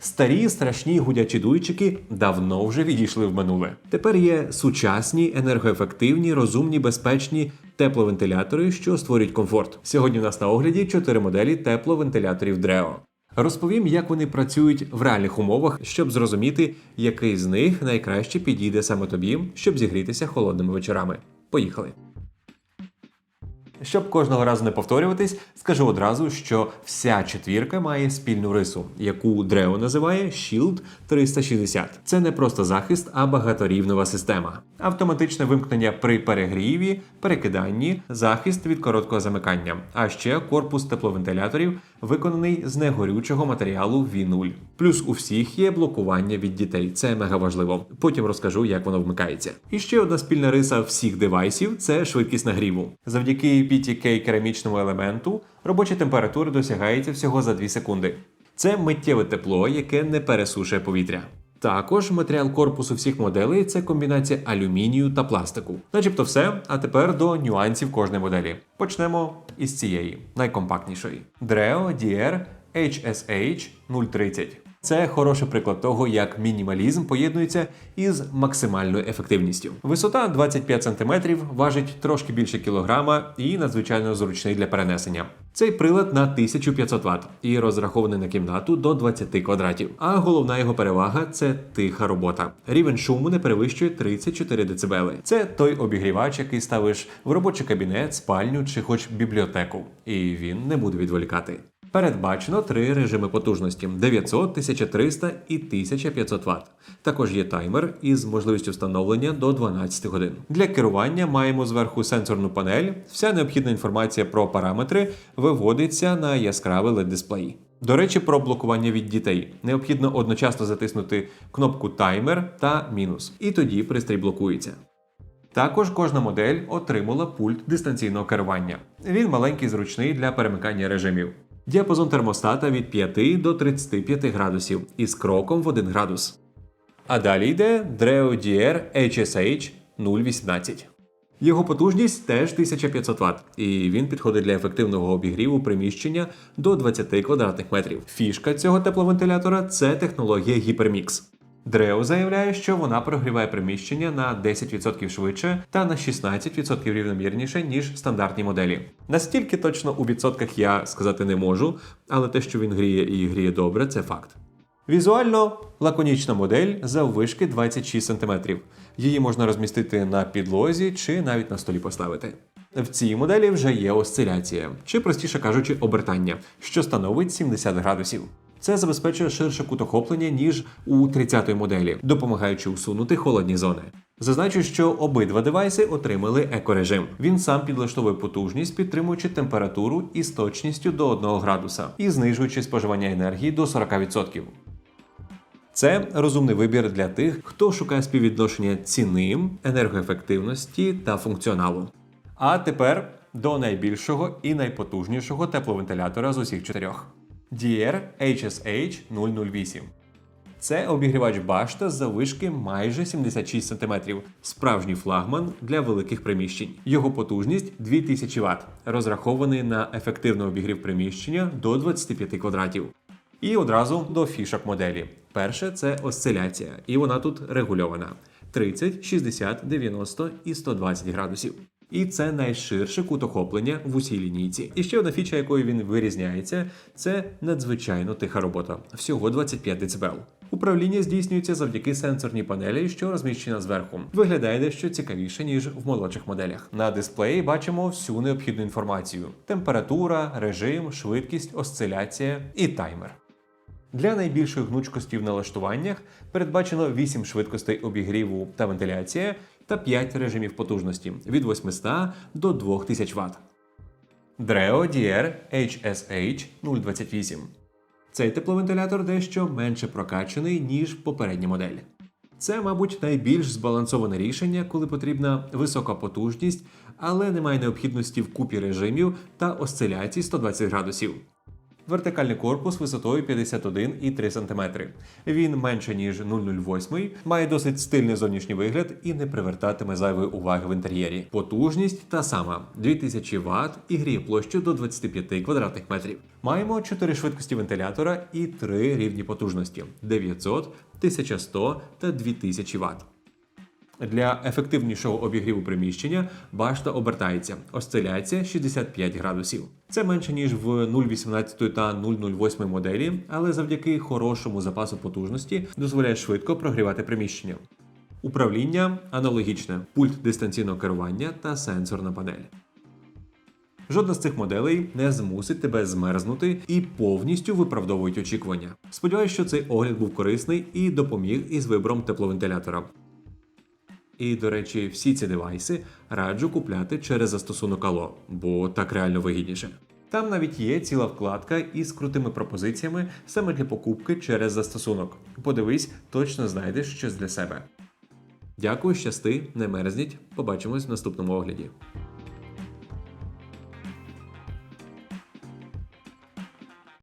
Старі страшні гудячі дуйчики давно вже відійшли в минуле. Тепер є сучасні, енергоефективні, розумні, безпечні тепловентилятори, що створюють комфорт. Сьогодні у нас на огляді чотири моделі тепловентиляторів Dreo. Розповім, як вони працюють в реальних умовах, щоб зрозуміти, який з них найкраще підійде саме тобі, щоб зігрітися холодними вечорами. Поїхали! Щоб кожного разу не повторюватись, скажу одразу, що вся четвірка має спільну рису, яку Дрео називає Shield 360. Це не просто захист, а багаторівнова система. Автоматичне вимкнення при перегріві, перекиданні, захист від короткого замикання. А ще корпус тепловентиляторів виконаний з негорючого матеріалу V0. Плюс у всіх є блокування від дітей. Це мега важливо. Потім розкажу, як воно вмикається. І ще одна спільна риса всіх девайсів це швидкість нагріву. Завдяки PTK керамічному елементу робоча температура досягається всього за 2 секунди. Це миттєве тепло, яке не пересушує повітря. Також матеріал корпусу всіх моделей це комбінація алюмінію та пластику. Начебто все. А тепер до нюансів кожної моделі. Почнемо із цієї найкомпактнішої. Dreo DR HSH 030. Це хороший приклад того, як мінімалізм поєднується із максимальною ефективністю. Висота 25 см, важить трошки більше кілограма і надзвичайно зручний для перенесення. Цей прилад на 1500 Вт і розрахований на кімнату до 20 квадратів. А головна його перевага це тиха робота. Рівень шуму не перевищує 34 дБ. Це той обігрівач, який ставиш в робочий кабінет, спальню чи хоч бібліотеку, і він не буде відволікати. Передбачено три режими потужності: 900, 1300 і 1500 Вт. Також є таймер із можливістю встановлення до 12 годин. Для керування маємо зверху сенсорну панель. Вся необхідна інформація про параметри виводиться на яскравий led дисплей. До речі, про блокування від дітей необхідно одночасно затиснути кнопку таймер та мінус, і тоді пристрій блокується. Також кожна модель отримала пульт дистанційного керування. Він маленький, зручний для перемикання режимів. Діапазон термостата від 5 до 35 градусів із кроком в 1 градус. А далі йде Dreo DR HSH 018. Його потужність теж 1500 Вт, і він підходить для ефективного обігріву приміщення до 20 квадратних метрів. Фішка цього тепловентилятора це технологія Hypermix. Дрео заявляє, що вона прогріває приміщення на 10% швидше та на 16% рівномірніше, ніж стандартні моделі. Настільки точно у відсотках я сказати не можу, але те, що він гріє і гріє добре, це факт. Візуально лаконічна модель заввишки 26 см. Її можна розмістити на підлозі чи навіть на столі поставити. В цій моделі вже є осциляція, чи простіше кажучи, обертання, що становить 70 градусів. Це забезпечує ширше кут охоплення, ніж у 30-ї моделі, допомагаючи усунути холодні зони. Зазначу, що обидва девайси отримали екорежим. Він сам підлаштовує потужність, підтримуючи температуру із точністю до 1 градуса і знижуючи споживання енергії до 40%. Це розумний вибір для тих, хто шукає співвідношення ціни, енергоефективності та функціоналу. А тепер до найбільшого і найпотужнішого тепловентилятора з усіх чотирьох. DR HSH 008. Це обігрівач башта з заввишки майже 76 см. Справжній флагман для великих приміщень. Його потужність 2000 Вт, розрахований на ефективний обігрів приміщення до 25 квадратів. І одразу до фішок моделі. Перше це осциляція, і вона тут регульована: 30, 60, 90 і 120 градусів. І це найширше кут охоплення в усій лінійці. І ще одна фіча, якою він вирізняється, це надзвичайно тиха робота, всього 25 дБ. Управління здійснюється завдяки сенсорній панелі, що розміщена зверху. Виглядає дещо цікавіше, ніж в молодших моделях. На дисплеї бачимо всю необхідну інформацію: температура, режим, швидкість, осциляція і таймер. Для найбільшої гнучкості в налаштуваннях передбачено 8 швидкостей обігріву та вентиляція та 5 режимів потужності від 800 до 2000 Вт. Dreo DR HSH 028. Цей тепловентилятор дещо менше прокачаний, ніж попередня модель. Це, мабуть, найбільш збалансоване рішення, коли потрібна висока потужність, але немає необхідності в купі режимів та осциляцій 120 градусів. Вертикальний корпус висотою 51,3 см. Він менше ніж 008, має досить стильний зовнішній вигляд і не привертатиме зайвої уваги в інтер'єрі. Потужність та сама 2000 Вт і гріє площу до 25 квадратних метрів. Маємо 4 швидкості вентилятора і 3 рівні потужності 900, 1100 та 2000 Вт. Для ефективнішого обігріву приміщення башта обертається. Осциляція 65 градусів. Це менше ніж в 0,18 та 0,08 моделі, але завдяки хорошому запасу потужності дозволяє швидко прогрівати приміщення. Управління аналогічне: пульт дистанційного керування та сенсорна панель. Жодна з цих моделей не змусить тебе змерзнути і повністю виправдовують очікування. Сподіваюсь, що цей огляд був корисний і допоміг із вибором тепловентилятора. І, до речі, всі ці девайси раджу купляти через застосунок Allo, бо так реально вигідніше. Там навіть є ціла вкладка із крутими пропозиціями саме для покупки через застосунок. Подивись, точно знайдеш щось для себе. Дякую, щасти, не мерзніть. Побачимось в наступному огляді.